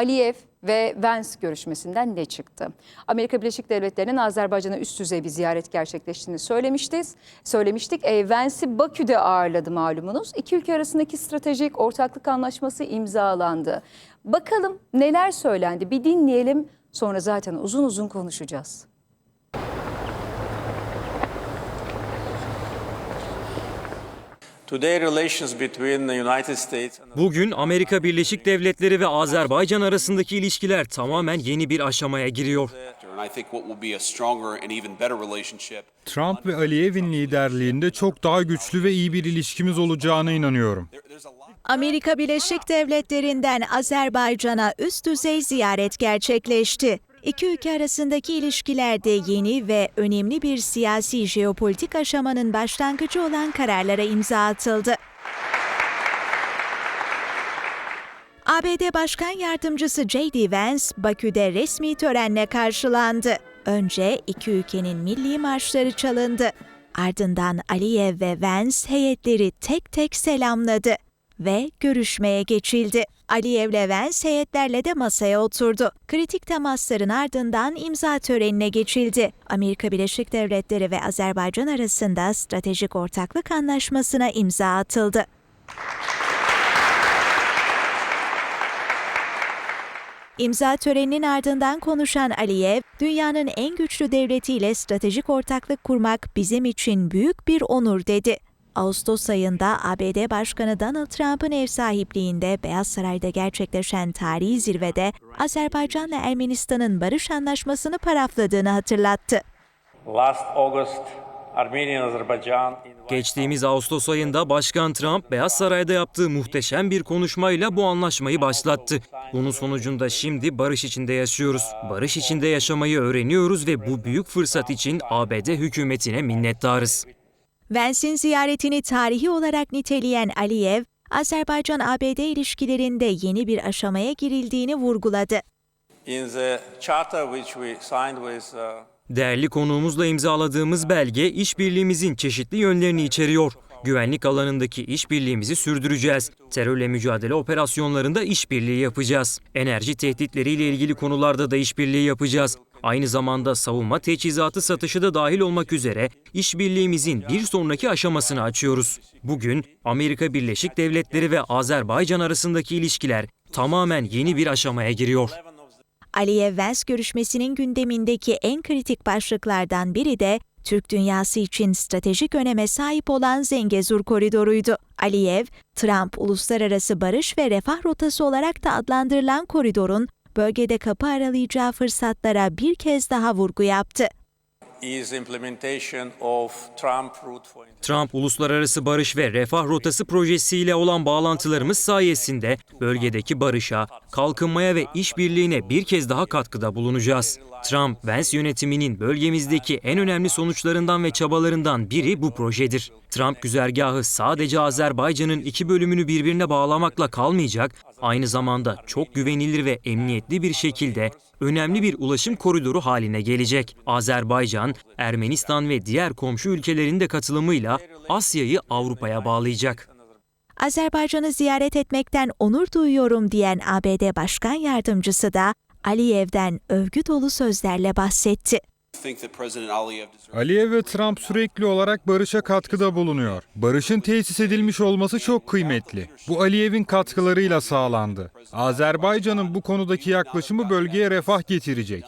Aliyev ve Vance görüşmesinden ne çıktı? Amerika Birleşik Devletleri'nin Azerbaycan'a üst düzey bir ziyaret gerçekleştiğini söylemiştik. Söylemiştik. E, Vance'i Bakü'de ağırladı malumunuz. İki ülke arasındaki stratejik ortaklık anlaşması imzalandı. Bakalım neler söylendi bir dinleyelim sonra zaten uzun uzun konuşacağız. Bugün Amerika Birleşik Devletleri ve Azerbaycan arasındaki ilişkiler tamamen yeni bir aşamaya giriyor. Trump ve Aliyev'in liderliğinde çok daha güçlü ve iyi bir ilişkimiz olacağına inanıyorum. Amerika Birleşik Devletleri'nden Azerbaycan'a üst düzey ziyaret gerçekleşti. İki ülke arasındaki ilişkilerde yeni ve önemli bir siyasi jeopolitik aşamanın başlangıcı olan kararlara imza atıldı. ABD Başkan Yardımcısı J.D. Vance, Bakü'de resmi törenle karşılandı. Önce iki ülkenin milli marşları çalındı. Ardından Aliyev ve Vance heyetleri tek tek selamladı ve görüşmeye geçildi. Aliyev ile Vance heyetlerle de masaya oturdu. Kritik temasların ardından imza törenine geçildi. Amerika Birleşik Devletleri ve Azerbaycan arasında stratejik ortaklık anlaşmasına imza atıldı. İmza töreninin ardından konuşan Aliyev, dünyanın en güçlü devletiyle stratejik ortaklık kurmak bizim için büyük bir onur dedi. Ağustos ayında ABD Başkanı Donald Trump'ın ev sahipliğinde Beyaz Saray'da gerçekleşen tarihi zirvede Azerbaycan'la Ermenistan'ın barış anlaşmasını parafladığını hatırlattı. last August, Geçtiğimiz Ağustos ayında Başkan Trump Beyaz Saray'da yaptığı muhteşem bir konuşmayla bu anlaşmayı başlattı. Bunun sonucunda şimdi barış içinde yaşıyoruz. Barış içinde yaşamayı öğreniyoruz ve bu büyük fırsat için ABD hükümetine minnettarız. Vance'in ziyaretini tarihi olarak niteleyen Aliyev, Azerbaycan-ABD ilişkilerinde yeni bir aşamaya girildiğini vurguladı. in the charter which we signed with uh, Değerli konuğumuzla imzaladığımız belge işbirliğimizin çeşitli yönlerini içeriyor. Güvenlik alanındaki işbirliğimizi sürdüreceğiz. Terörle mücadele operasyonlarında işbirliği yapacağız. Enerji tehditleriyle ilgili konularda da işbirliği yapacağız. Aynı zamanda savunma teçhizatı satışı da dahil olmak üzere işbirliğimizin bir sonraki aşamasını açıyoruz. Bugün Amerika Birleşik Devletleri ve Azerbaycan arasındaki ilişkiler tamamen yeni bir aşamaya giriyor. Aliyev-Vance görüşmesinin gündemindeki en kritik başlıklardan biri de Türk dünyası için stratejik öneme sahip olan Zengezur koridoruydu. Aliyev, Trump uluslararası barış ve refah rotası olarak da adlandırılan koridorun bölgede kapı aralayacağı fırsatlara bir kez daha vurgu yaptı. Trump Uluslararası Barış ve Refah Rotası projesiyle olan bağlantılarımız sayesinde bölgedeki barışa, kalkınmaya ve işbirliğine bir kez daha katkıda bulunacağız. Trump, Vance yönetiminin bölgemizdeki en önemli sonuçlarından ve çabalarından biri bu projedir. Trump güzergahı sadece Azerbaycan'ın iki bölümünü birbirine bağlamakla kalmayacak, aynı zamanda çok güvenilir ve emniyetli bir şekilde önemli bir ulaşım koridoru haline gelecek. Azerbaycan, Ermenistan ve diğer komşu ülkelerin de katılımıyla Asya'yı Avrupa'ya bağlayacak. Azerbaycan'ı ziyaret etmekten onur duyuyorum diyen ABD Başkan Yardımcısı da Aliyev'den övgü dolu sözlerle bahsetti. Aliyev ve Trump sürekli olarak barışa katkıda bulunuyor. Barışın tesis edilmiş olması çok kıymetli. Bu Aliyev'in katkılarıyla sağlandı. Azerbaycan'ın bu konudaki yaklaşımı bölgeye refah getirecek.